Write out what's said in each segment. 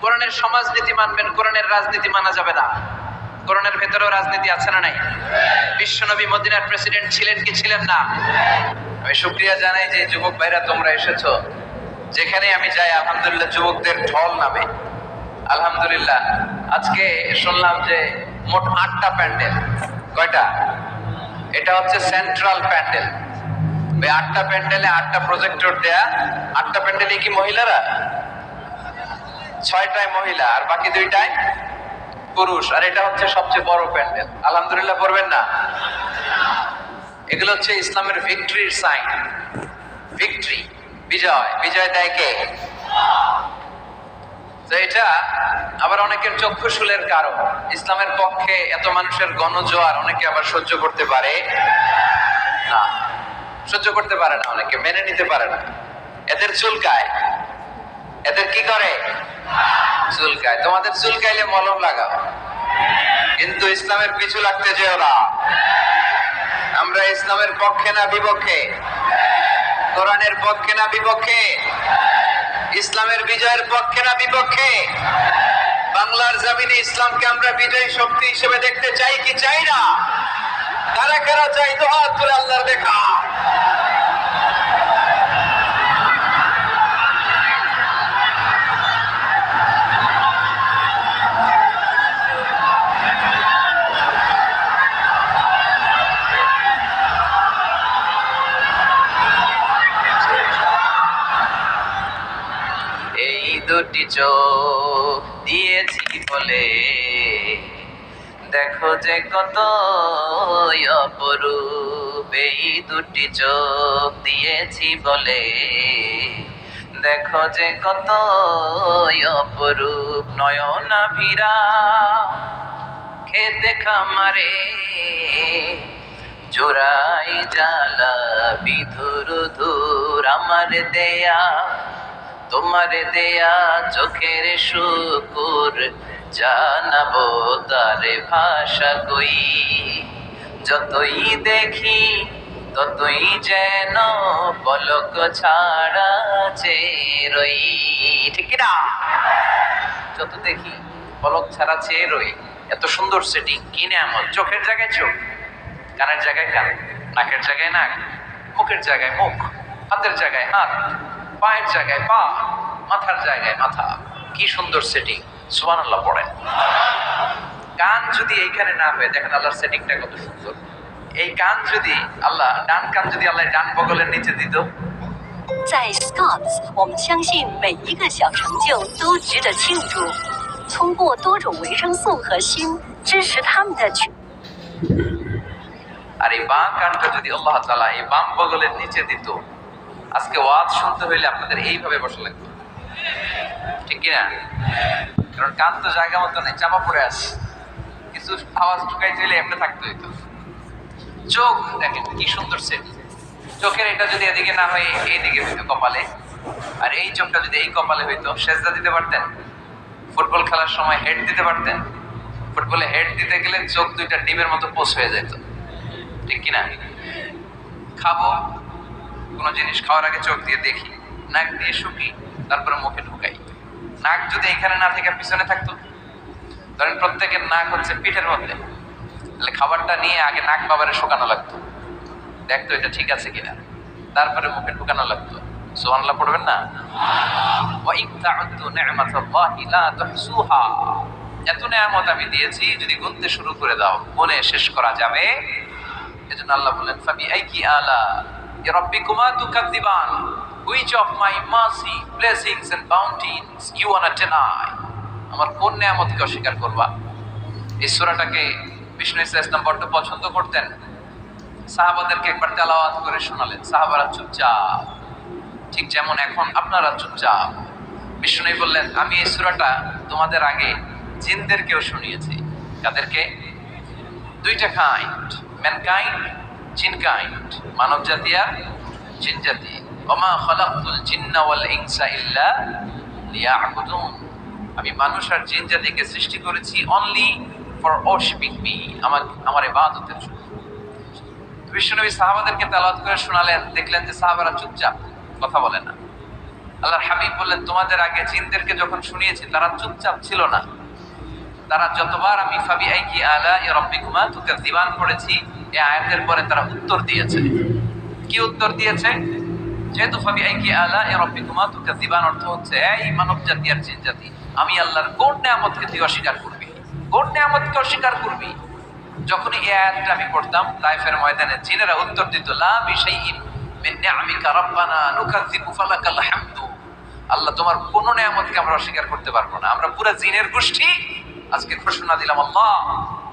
কোরআনের সমাজনীতি মানবেন, কোরআনের রাজনীতি মানা যাবে না। কোরআনের ভেতরেও রাজনীতি আছে না নাই? বিশ্বনবী মদিনার প্রেসিডেন্ট ছিলেন কি ছিলেন না? আমি শুক্রিয়া জানাই যে যুবক ভাইরা তোমরা এসেছ। যেখানে আমি যাই, আলহামদুলিল্লাহ যুবকদের ঢল নামে। আলহামদুলিল্লাহ। আজকে শুনলাম যে মোট আটটা প্যান্ডেল। কয়টা? এটা হচ্ছে সেন্ট্রাল প্যান্ডেল। আটটা প্যান্ডেলে আটটা প্রজেক্টর দেয়া। আটটা প্যান্ডেলে কি মহিলারা? ছয়টায় মহিলা আর বাকি দুইটায় পুরুষ। আর এটা হচ্ছে সবচেয়ে বড় প্যান্ডেল। আলহামদুলিল্লাহ পড়বেন না? এগুলো হচ্ছে ইসলামের ভিক্টরির সাইন। ভিক্টরি, বিজয়। বিজয় দেয় কে? এটা আবার অনেকের চক্ষু চক্ষুশুলের কারণ। ইসলামের পক্ষে এত মানুষের গণজোয়ার অনেকে আবার সহ্য করতে পারে না। সহ্য করতে পারে না অনেকে, মেনে নিতে পারে না। এদের চুলকায়। এদের কি করে? চুলকায়। তোমাদের চুলকাইলে মলম লাগাও। কিন্তু ইসলামের পিছু লাগতে যেও না। আমরা ইসলামের পক্ষে না বিপক্ষে? কোরআনের পক্ষে না বিপক্ষে? ইসলামের বিজয়ের পক্ষে না বিপক্ষে? বাংলার জমিনে ইসলামকে আমরা বিজয়ী শক্তি হিসেবে দেখতে চাই কি চাই না? কারা কারা চাই? তো হাত তুলে আল্লাহর দেখা এই দুটি চোখ দিয়েছি বলে। দেখো যে কত অপরূপ এই দুটি চোখ দিয়েছি বলে। দেখো যে কত অপরূপ নয়না ভিরা খেতে খামারে। জোড়াই জ্বালা বিধুর ধুর আমার দেয়া তোমার দেয়া চোখের শুকুর, জানাব তারে ভাষা কই। যতই দেখি, ততই যেন পলক ছাড়া চেয়ে রই। ঠিক না যত দেখি, পলক ছাড়া চেয়ে রই। এত সুন্দর সেটিং কিনে আমার চোখের জায়গায় চোখ, কানের জায়গায় কান, নাকের জায়গায় নাক, মুখের জায়গায় মুখ, হাতের জায়গায় হাত। পায়ের জায়গায় পা মাথার জায়গায় মাথা কি সুন্দর সেটিং সুবান আল্লাহ পড়েন কান যদি এইখানে না হয়ে দেখেন আল্লাহর সেটিংটা কত সুন্দর এই কান যদি আল্লাহ ডান কান যদি আল্লাহ ডান বগলের নিচে দিত 在 Scouts，我们相信每一个小成就都值得庆祝。通过多种维生素和锌支持他们的群。 আর এই বাম কানটা যদি আল্লাহ তালা এই বাম বগলের নিচে দিত আজকে ওয়াজ শুনতে হইলে আপনাদের এইভাবে বসা লাগবে। ঠিক কিনা? কারণ কান তো জায়গা মতো নেই, চাপা পড়ে আসে কিছু আওয়াজ ঢুকাই দিলে এমনি থাকতে হইতো। চোখ দেখেন, কি সুন্দর সেট চোখের এটা যদি এদিকে না হয়, এইদিকে হইতো কপালে। আর এই চোখটা যদি এই কপালে হইতো, সেজদা দিতে পারতেন? ফুটবল খেলার সময় হেড দিতে পারতেন? ফুটবলে হেড দিতে গেলে চোখ দুইটা ডিমের মতো পোষ হয়ে যেত ঠিক কিনা? খাব কোনো জিনিস খাওয়ার আগে চোখ দিয়ে দেখি, নাক দিয়ে শুকি, তারপরে মুখে ঢুকাই। নাক যদি এখানে না থেকে পিছনে থাকতো, ধরেন প্রত্যেকের নাক হচ্ছে পিঠের মধ্যে, তাহলে খাবারটা নিয়ে আগে নাক বাবারে শুকানো লাগতো। দেখতো এটা ঠিক আছে কিনা। তারপরে মুখে ঢুকানো লাগতো। সুবহানাল্লাহ পড়বেন না? এত নেয়ামত আমি দিয়েছি, যদি গুনতে শুরু করে দাও মনে শেষ করা যাবে। এজন্য আল্লাহ বলেন ফাবি আইকি আলা ইয়া রাব্বিকুমা তুকাদ্দিবান which of my mercy blessings and bounties you want deny আমার কোন নেয়ামতকে অস্বীকার করবা? এই সূরাটাকে বিষ্ণু ইসা ইসলাম বড্ড পছন্দ করতেন। সাহাবাদেরকে একবার তেলাওয়াত করে শোনালেন। সাহাবারা চুপচাপ, ঠিক যেমন এখন আপনারা চুপচাপ। বিষ্ণু বললেন, আমি এই সূরাটা তোমাদের আগে জিনদেরকেও শুনিয়েছি। তাদেরকে দুইটা কাইন্ড ম্যানকাইন্ড জিন কাইন্ড মানব জাতি আর জিন জাতি। ওয়াল ইনসা ইল্লা আমি মানুষ আর জিন জাতিকে সৃষ্টি করেছি অনলি ফর ওয়ার্শিপিং মি আমার আমার ইবাদতের জন্য। বিশ্বনবী সাহাবাদেরকে তেলাওয়াত করে শোনালেন, দেখলেন যে সাহাবারা চুপচাপ, কথা বলে না। আল্লাহর হাবিব বললেন, তোমাদের আগে জিনদেরকে যখন শুনিয়েছি, তারা চুপচাপ ছিল না। তারা যতবার আমি ফাবি আইকি আলা এ রব্বিকুমা তোকে দিবান পড়েছি এই আয়াতের পরে তারা উত্তর দিয়েছে। কি উত্তর দিয়েছে? যেহেতু ফাবি আইকি আলা এ রব্বিকুমা তোকে দিবান অর্থ হচ্ছে, এই মানব জাতি আর জিন জাতি আমি আল্লাহর কোন নেয়ামতকে তুই অস্বীকার করবি। কোন নেয়ামতকে অস্বীকার করবি? যখনই এই আয়াতটা আমি পড়তাম, লাইফের ময়দানে জিনেরা উত্তর দিত, লা বিশাইইন মিন নিআমিকা রাব্বানা আল্লাহ, তোমার কোন নিয়ামতকে আমরা অস্বীকার করতে পারব না। আমরা পুরো জিনের গোষ্ঠী আজকে ঘোষণা দিলাম, আল্লাহ,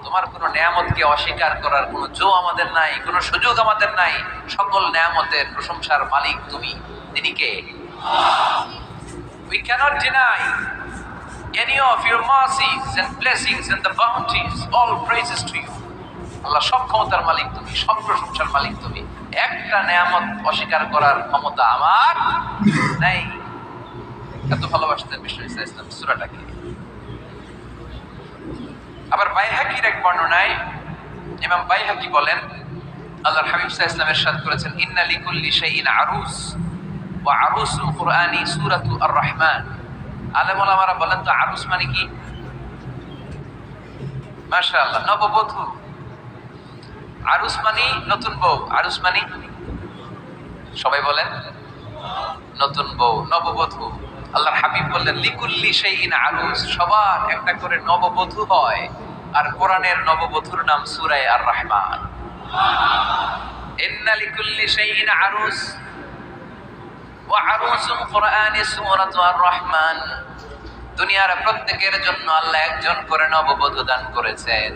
তোমার কোনো নিয়ামতকে অস্বীকার করার কোনো জো আমাদের নাই, কোনো সুযোগ আমাদের নাই সকল নিয়ামতের প্রশংসার মালিক তুমি, তিনি কে We cannot deny any of your mercies and blessings and the bounties. All praises to you. আল্লাহ, সব ক্ষমতার মালিক তুমি, সব প্রশংসার মালিক তুমি একটা নেয়ামত অস্বীকার করার ক্ষমতা আমার নাই এত ভালোবাসতেন ইসা ইসলাম সুরাটাকে আবার বাইহাকির এক বর্ণনায় ইমাম বাইহাকি বলেন, আল্লাহর হাবিব সাহা ইসলামের সাথ করেছেন, ইন্না লিকুল্লি শাইইন আরুস ও আরুসুল কুরআনি সূরাতু আর রহমান আলেম ওলামারা বলেন তো আরুস মানে কি? মাশাআল্লাহ, নববধূ। আরুস মানে নতুন বউ, আরুস মানে? সবাই বলেন, নতুন বউ, নববধূ। আল্লাহর হাবিব বললেন, লিকুল্লি সেইন আরুস সবার একটা করে নববধূ হয়। আর কোরআনের নববধূর নাম সুরায় আর রহমান ইন্না লিকুল্লি সেইন দুনিয়ার প্রত্যেকের জন্য আল্লাহ একজন করে নববধূ দান করেছেন।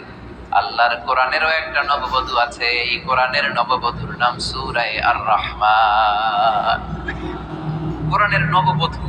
আল্লাহর কোরআনেরও একটা নববধূ আছে, এই কোরআনের নববধূর নাম সুরায় আর রহমান কোরআনের নববধূ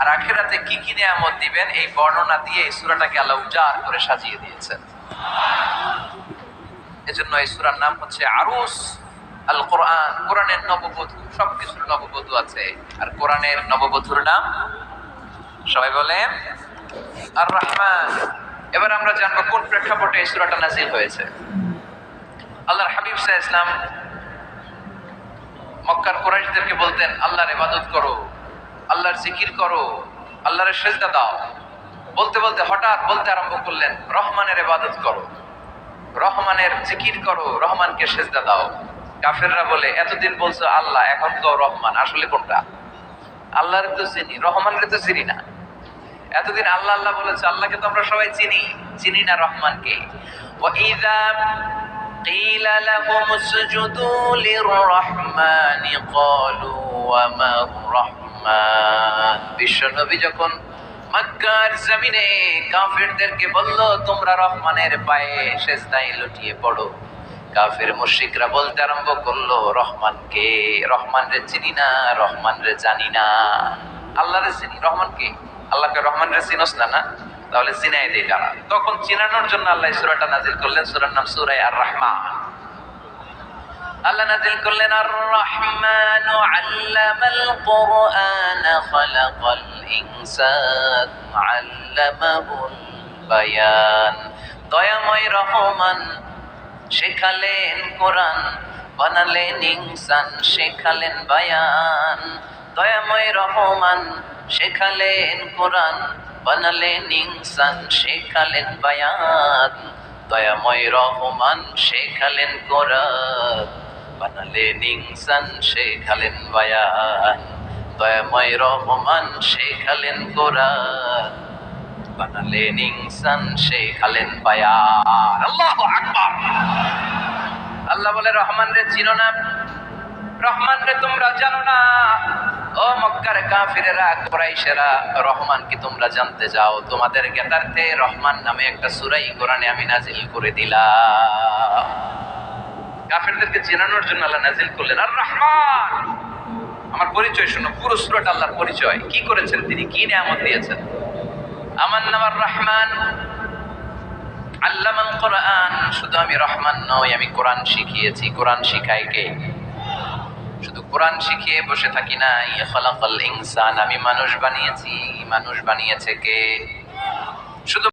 আর আখেরাতে কি কি নিয়ামত দিবেন, এই বর্ণনা দিয়ে এই সুরাটাকে আল্লাহ উজাড় করে সাজিয়ে দিয়েছেন। এজন্য এই সুরার নাম হচ্ছে আরুস আল কোরআন কোরআনের নববধূ, সবকিছুর নববধূ আছে। আর কোরআনের নববধূর নাম? সবাই বলেন? আর রহমান এবার আমরা জানব কোন প্রেক্ষাপটে এই সুরাটা নাজিল হয়েছে। আল্লাহর হাবিব সাহা ইসলাম মক্কার কোরাইশদেরকে বলতেন, আল্লাহর ইবাদত করো। আল্লাহর জিকির করো আল্লাহর সেজদা দাও বলতে বলতে হঠাৎ বলতে আরম্ভ করলেন রহমানের ইবাদত করো রহমানের জিকির করো রহমানকে সেজদা দাও কাফেররা বলে এতদিন বলছো আল্লাহ এখন তো রহমান আসলে কোনটা আল্লাহর তো চিনি রহমানকে তো চিনি না এতদিন আল্লাহ আল্লাহ বলেছে আল্লাহকে তো আমরা সবাই চিনি চিনি না রহমানকে وَإِذَا قِيلَ لَهُمُ اسْجُدُوا لِلرَّحْمَنِ قَالُوا وَمَا الرَّحْمَنُ বিশ্বনবী যখন মক্কার জমিনে কাফেরদেরকে বলল, তোমরা রহমানের পায়ে সেজদায় লুটিয়ে পড়ো। কাফের মুশরিকরা বলতে আরম্ভ করল রহমানকে রহমান রে চিনি না, রহমান রে জানি না। আল্লাহ রে চিনি, রহমান কে? আল্লাহকে রহমান রে চিনস না না? তাহলে চিনাই তারা তখন চিনানোর জন্য আল্লাহ সুরাটা নাজিল করলেন, সুরার নাম সুরাই আর রহমান আল্লাহ নাজিল করলেন আর রহমান আল্লামাল কোরআন, খালাকাল ইনসান আল্লামাহুল বায়ান। দয়াময় রহমান শেখালেন কোরআন, বানালেন ইনসান, শেখালেন বায়ান। দয়াময় রহমান শেখালেন কোরআন, বানালেন ইনসান, শেখালেন বায়ান। দয়াময় রহমান শেখালেন কোরআন। বানালেন ইনসান শেখালেন বায়ান। দয়াময় রহমান, শেখালেন কোরআন। বানালেন ইনসান শেখালেন বায়ান। আল্লাহু আকবার। আল্লাহ বলে, রহমান রে চিনো না। রহমান রে, তোমরা জানো না। ও মক্কার কাফিরেরা, কোরাইশেরা, রহমান কি তোমরা জানতে যাও তোমাদের জ্ঞাতার্থে রহমান নামে একটা সুরাই কোরআনে আমি নাজিল করে দিলাম। কাফেরদেরকে চেনানোর জন্য আল্লাহ নাজিল করলেন। আর রহমান! আমার পরিচয় শোনো, পুরো সুরাটা আল্লাহর পরিচয়। কি করেছেন তিনি? কি নিয়ামত দিয়েছেন? আমার নাম আর রহমান। কোরআন। শুধু আমি রহমান নই, আমি কোরআন শিখিয়েছি। কোরআন শিখাই কে? শুধু কোরআন শিখিয়ে বসে থাকি না ইনসান, আমি মানুষ বানিয়েছি। মানুষ বানিয়েছে কে? শুধু